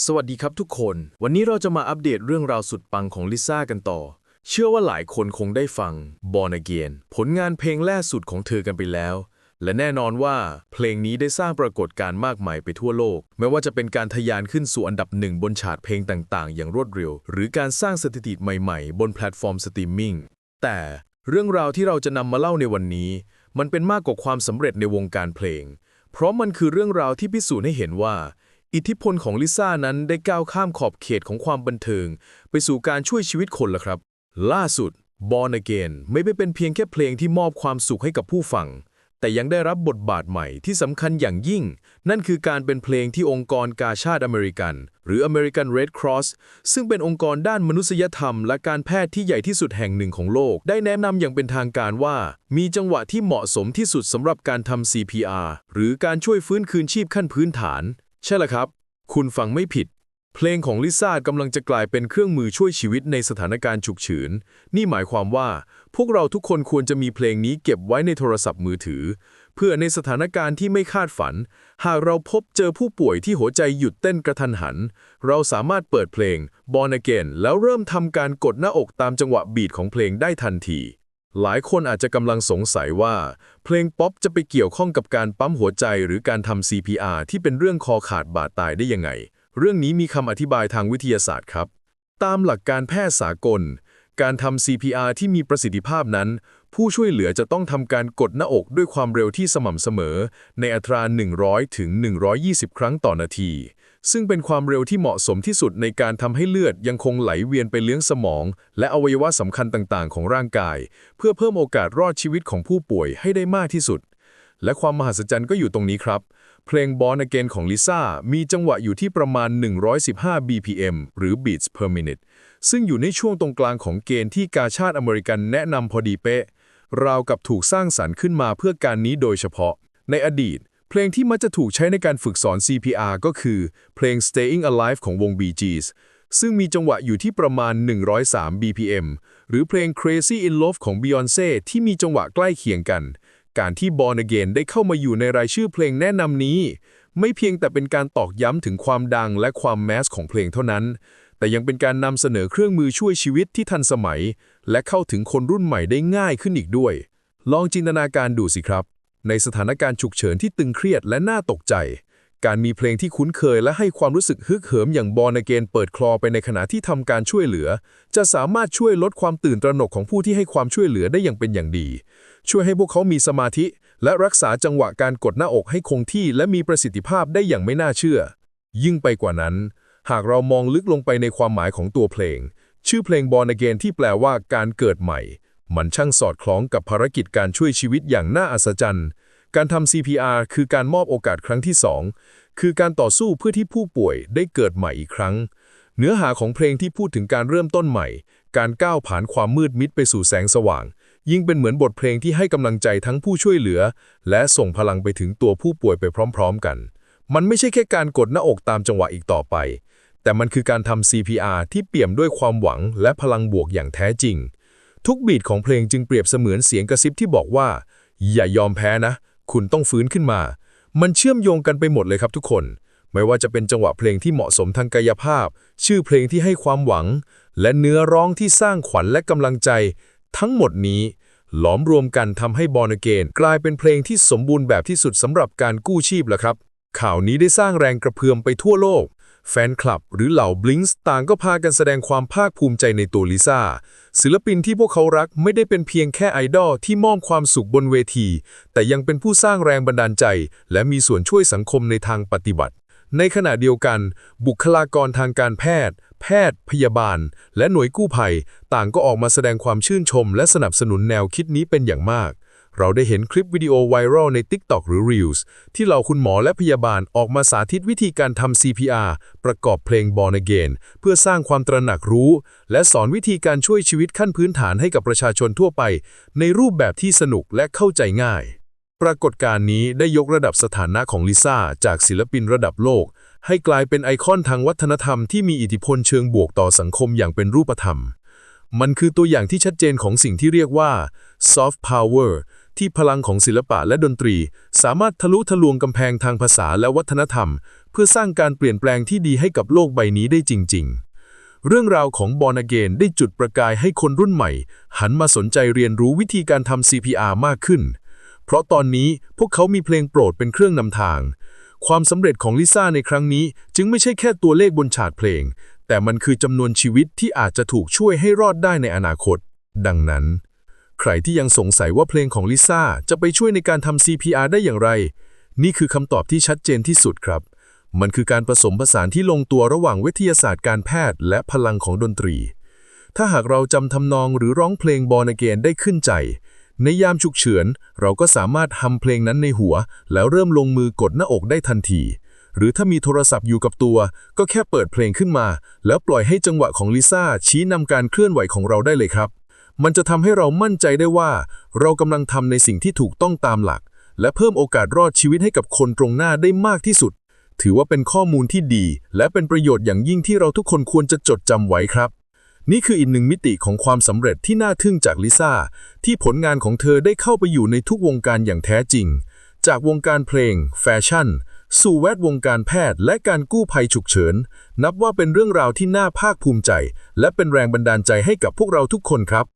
สวัสดีครับทุกคน วันนี้เราจะมาอัปเดตเรื่องราวสุดปังของลิซ่ากันต่อ เชื่อว่าหลายคนคงได้ฟัง Born Again ผลงานเพลงแรกสุดของเธอกันไปแล้ว และแน่นอนว่าเพลงนี้ได้สร้างปรากฏการณ์มากมายไปทั่วโลก ไม่ว่าจะเป็นการทะยานขึ้นสู่อันดับหนึ่งบนชาร์ตเพลงต่างๆ อย่างรวดเร็ว หรือการสร้างสถิติใหม่ๆ บนแพลตฟอร์มสตรีมมิ่ง แต่เรื่องราวที่เราจะนำมาเล่าในวันนี้ มันเป็นมากกว่าความสำเร็จในวงการเพลง เพราะมันคือเรื่องราวที่พิสูจน์ให้เห็นว่า อิทธิพลของลิซ่านั้นได้ก้าวข้ามขอบเขตของความบันเทิง ไปสู่การช่วยชีวิตคนละครับ ล่าสุด Born Again ไม่ได้เป็นเพียงแค่เพลงที่มอบความสุขให้กับผู้ฟัง แต่ยังได้รับบทบาทใหม่ที่สำคัญอย่างยิ่ง นั่นคือการเป็นเพลงที่องค์กรกาชาติอเมริกัน หรือ American Red Cross ซึ่งเป็นองค์กรด้านมนุษยธรรม และการแพทย์ที่ใหญ่ที่สุดแห่งหนึ่งของโลก ได้แนะนำอย่างเป็นทางการว่า มีจังหวะที่เหมาะสมที่สุดสำหรับการทำ CPR หรือการช่วยฟื้นคืนชีพขั้นพื้นฐาน ใช่แล้วครับ คุณฟังไม่ผิด เพลงของลิซ่ากำลังจะกลายเป็นเครื่องมือช่วยชีวิตในสถานการณ์ฉุกเฉิน นี่หมายความว่า พวกเราทุกคนควรจะมีเพลงนี้เก็บไว้ในโทรศัพท์มือถือ เพื่อในสถานการณ์ที่ไม่คาดฝัน หากเราพบเจอผู้ป่วยที่หัวใจหยุดเต้นกระทันหัน เราสามารถเปิดเพลง Born Again แล้วเริ่มทำการกดหน้าอกตามจังหวะบีทของเพลงได้ทันที หลายคนอาจจะกำลังสงสัยว่า เพลงป๊อปจะไปเกี่ยวข้องกับการปั๊มหัวใจหรือการทำ CPR ที่เป็นเรื่องคอขาดบาดตายได้ยังไง เรื่องนี้มีคำอธิบายทางวิทยาศาสตร์ครับ ตามหลักการแพทย์สากล การทำ CPR ที่มีประสิทธิภาพนั้น ผู้ช่วยเหลือจะต้องทำการกดหน้าอกด้วยความเร็วที่สม่ำเสมอ ในอัตรา 100 ถึง 120 ครั้งต่อนาที ซึ่งเป็นความเร็วที่เหมาะสมที่สุดในการทำให้เลือดยังคงไหลเวียนไปเลี้ยงสมอง และอวัยวะสำคัญต่างๆ ของร่างกาย เพื่อเพิ่มโอกาสรอดชีวิตของผู้ป่วยให้ได้มากที่สุด และความมหัศจรรย์ก็อยู่ตรงนี้ครับ เพลง Born Again ของลิซ่ามีจังหวะอยู่ที่ประมาณ 115 BPM หรือ beats per minute ซึ่งอยู่ในช่วงตรงกลางของเกณฑ์ที่กาชาติอเมริกันแนะนำพอดีเป๊ะราวกับถูกสร้างสรรค์ขึ้นมาเพื่อการนี้โดยเฉพาะ ในอดีต เพลงที่มักจะถูกใช้ในการฝึกสอน CPR ก็คือ เพลง Staying Alive ของวง Bee Gees ซึ่งมีจังหวะอยู่ที่ประมาณ 103 BPM หรือเพลง Crazy in Love ของ Beyoncé ที่มีจังหวะใกล้เคียงกัน การที่ Born Again ได้เข้ามาอยู่ในรายชื่อเพลงแนะนำนี้ ไม่เพียงแต่เป็นการตอกย้ำถึงความดังและความแมสของเพลงเท่านั้น แต่ยังเป็นการนำเสนอเครื่องมือช่วยชีวิตที่ทันสมัย และเข้าถึงคนรุ่นใหม่ได้ง่ายขึ้นอีกด้วย ลองจินตนาการดูสิครับ ในสถานการณ์ฉุกเฉินที่ตึงเครียดและน่าตกใจ การมีเพลงที่คุ้นเคยและให้ความรู้สึกฮึกเหิมอย่างบอลเกนเปิดคลอไปในขณะที่ทำการช่วยเหลือ จะสามารถช่วยลดความตื่นตระหนกของผู้ที่ให้ความช่วยเหลือได้อย่างเป็นอย่างดี ช่วยให้พวกเขามีสมาธิ และรักษาจังหวะการกดหน้าอกให้คงที่และมีประสิทธิภาพได้อย่างไม่น่าเชื่อ ยิ่งไปกว่านั้น หากเรามองลึกลงไปในความหมายของตัวเพลง ชื่อเพลง Born Again ที่แปลว่าการเกิดใหม่ มันช่างสอดคล้องกับภารกิจการช่วยชีวิตอย่างน่าอัศจรรย์ การทำ CPR คือการมอบโอกาสครั้งที่ 2 คือการต่อสู้เพื่อที่ผู้ป่วยได้เกิดใหม่อีกครั้ง เนื้อหาของเพลงที่พูดถึงการเริ่มต้นใหม่ การก้าวผ่านความมืดมิดไปสู่แสงสว่าง ยิ่งเป็นเหมือนบทเพลงที่ให้กำลังใจทั้งผู้ช่วยเหลือ และส่งพลังไปถึงตัวผู้ป่วยไปพร้อม ๆ กัน มันไม่ใช่แค่การกดหน้าอกตามจังหวะอีกต่อไป แต่มันคือการทำ CPR ที่เปี่ยมด้วยความหวังและพลังบวกอย่างแท้จริง ทุกบีทของเพลงจึงเปรียบเสมือนเสียงกระซิบที่บอกว่า อย่ายอมแพ้นะ คุณต้องฟื้นขึ้นมา มันเชื่อมโยงกันไปหมดเลยครับทุกคน ไม่ว่าจะเป็นจังหวะเพลงที่เหมาะสมทางกายภาพ ชื่อเพลงที่ให้ความหวัง และเนื้อร้องที่สร้างขวัญและกำลังใจ ทั้งหมดนี้ หลอมรวมกันทำให้บอ n เกนกลายเป็นเพลงที่สมบูรณ์แบบที่สุดสำหรับการกู้ชีพแล้วครับ ข่าวนี้ได้สร้างแรงกระเพื่อมไปทั่วโลก แฟนคลับหรือเหล่าบลิงส์ต่างก็พากันแสดงความภาคภูมิใจในตัวลิซ่า ศิลปินที่พวกเขารักไม่ได้เป็นเพียงแค่ไอดอลที่มอบความสุขบนเวที แต่ยังเป็นผู้สร้างแรงบันดาลใจ และมีส่วนช่วยสังคมในทางปฏิบัติ ในขณะเดียวกัน บุคลากรทางการแพทย์ แพทย์ พยาบาล และหน่วยกู้ภัย ต่างก็ออกมาแสดงความชื่นชม และสนับสนุนแนวคิดนี้เป็นอย่างมาก เราได้เห็นคลิปวิดีโอไวรัลใน TikTok หรือ Reels ที่เหล่าคุณหมอและพยาบาลออกมาสาธิตวิธีการทำ CPR ประกอบเพลง Born Again เพื่อสร้างความตระหนักรู้ และสอนวิธีการช่วยชีวิตขั้นพื้นฐานให้กับประชาชนทั่วไป ในรูปแบบที่สนุกและเข้าใจง่าย ปรากฏการณ์นี้ได้ยกระดับสถานะของลิซ่าจากศิลปินระดับโลก ให้กลายเป็นไอคอนทางวัฒนธรรมที่มีอิทธิพลเชิงบวกต่อสังคมอย่างเป็นรูปธรรม มันคือตัวอย่างที่ชัดเจนของสิ่งที่เรียกว่า soft power ที่พลังของศิลปะและดนตรี สามารถทะลุทะลวงกำแพงทางภาษาและวัฒนธรรม เพื่อสร้างการเปลี่ยนแปลงที่ดีให้กับโลกใบนี้ได้จริง ๆ เรื่องราวของบอนาเกนได้จุดประกายให้คนรุ่นใหม่ หันมาสนใจเรียนรู้วิธีการทำ CPR มากขึ้น เพราะตอนนี้พวกเขามีเพลงโปรดเป็นเครื่องนำทาง ความสำเร็จของลิซ่าในครั้งนี้จึงไม่ใช่แค่ตัวเลขบนฉาดเพลง แต่มันคือจำนวนชีวิตที่อาจจะถูกช่วยให้รอดได้ในอนาคต ดังนั้น ใครที่ยังสงสัยว่าเพลงของลิซ่าจะไปช่วยในการทำ CPR ได้อย่างไร นี่คือคำตอบที่ชัดเจนที่สุดครับ มันคือการผสมผสานที่ลงตัวระหว่างวิทยาศาสตร์การแพทย์ และพลังของดนตรี ถ้าหากเราจำทำนองหรือร้องเพลงบอนเกนได้ขึ้นใจ ในยามฉุกเฉิน เราก็สามารถทำเพลงนั้นในหัว แล้วเริ่มลงมือกดหน้าอกได้ทันที หรือถ้ามีโทรศัพท์อยู่กับตัว ก็แค่เปิดเพลงขึ้นมา แล้วปล่อยให้จังหวะของลิซ่าชี้นำการเคลื่อนไหวของเราได้เลยครับ มันจะทำให้เรามั่นใจได้ว่า เรากำลังทำในสิ่งที่ถูกต้องตามหลัก และเพิ่มโอกาสรอดชีวิตให้กับคนตรงหน้าได้มากที่สุด ถือว่าเป็นข้อมูลที่ดี และเป็นประโยชน์อย่างยิ่งที่เราทุกคนควรจะจดจำไว้ครับ นี่คืออีกหนึ่งมิติของความสำเร็จที่น่าทึ่งจากลิซ่าที่ผลงานของเธอได้เข้าไปอยู่ในทุกวงการอย่างแท้จริง จากวงการเพลง แฟชั่น สู่แวดวงการแพทย์ และการกู้ภัยฉุกเฉิน นับว่าเป็นเรื่องราวที่น่าภาคภูมิใจ และเป็นแรงบันดาลใจให้กับพวกเราทุกคนครับ